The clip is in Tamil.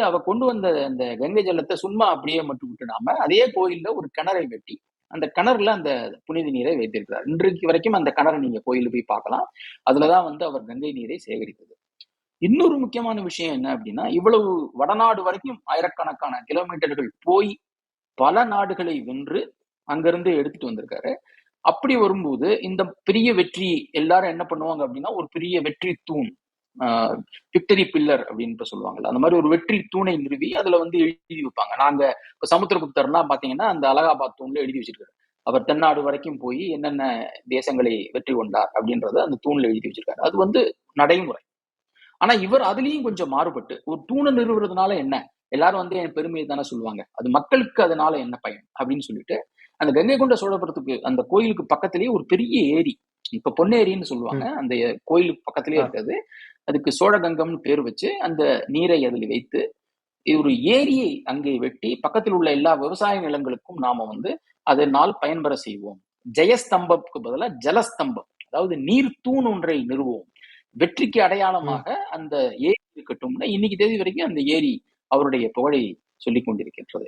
அவ கொண்டு வந்த அந்த கங்கை ஜலத்தை சும்மா அப்படியே மட்டும் விட்டுடாம அதே கோயில்ல ஒரு கிணறை வெட்டி அந்த கிணறுல அந்த புனித நீரை வைத்திருக்கிறார். இன்றைக்கு வரைக்கும் அந்த கிணறை நீங்க கோயில் போய் பார்க்கலாம். அதுலதான் வந்து அவர் கங்கை நீரை சேகரித்தது. இன்னொரு முக்கியமான விஷயம் என்ன அப்படின்னா இவ்வளவு வடநாடு வரைக்கும் ஆயிரக்கணக்கான கிலோமீட்டர்கள் போய் பல நாடுகளை வென்று அங்கிருந்து எடுத்துட்டு வந்திருக்காரு. அப்படி வரும்போது இந்த பெரிய வெற்றி எல்லாரும் என்ன பண்ணுவாங்க அப்படின்னா ஒரு பெரிய வெற்றி தூண் விக்டரி பில்லர் அப்படின்னு சொல்லுவாங்கல்ல அந்த மாதிரி ஒரு வெற்றி தூணை நிறுவி அதுல வந்து எழுதி வைப்பாங்க. நாங்க இப்ப சமுத்திரகுப்தர்னா பாத்தீங்கன்னா அந்த அலகாபாத் தூண்ல எழுதி வச்சிருக்காரு. அவர் தென்னாடு வரைக்கும் போய் என்னென்ன தேசங்களை வெற்றி கொண்டார் அப்படின்றத அந்த தூண்ல எழுதி வச்சிருக்காரு. அது வந்து நடைமுறை. ஆனா இவர் அதுலயும் கொஞ்சம் மாறுபட்டு ஒரு தூணை நிறுவுறதுனால என்ன? எல்லாரும் வந்து என் பெருமையை தானே சொல்லுவாங்க. அது மக்களுக்கு அதனால என்ன பயன்? அப்படின்னு சொல்லிட்டு அந்த கங்கை கொண்ட சோழபுரத்துக்கு அந்த கோயிலுக்கு பக்கத்திலேயே ஒரு பெரிய ஏரி இப்ப பொன்னேரின்னு சொல்லுவாங்க. அந்த கோயிலுக்கு பக்கத்திலேயே இருக்கிறது அதுக்கு சோழகங்கம்னு பேர் வச்சு அந்த நீரை அதில் வைத்து ஒரு ஏரியை அங்கே வெட்டி பக்கத்தில் உள்ள எல்லா விவசாய நிலங்களுக்கும் நாம வந்து அதனால் பயன்பெற செய்வோம். ஜெயஸ்தம்பத்துக்கு பதிலாக ஜலஸ்தம்பம் அதாவது நீர் தூண் ஒன்றை நிறுவோம். வெற்றிக்கு அடையாளமாக அந்த ஏரி இருக்கட்டும்னா இன்னைக்கு தேதி வரைக்கும் அந்த ஏரி அவருடைய புகழை சொல்லிக் கொண்டிருக்கின்றது.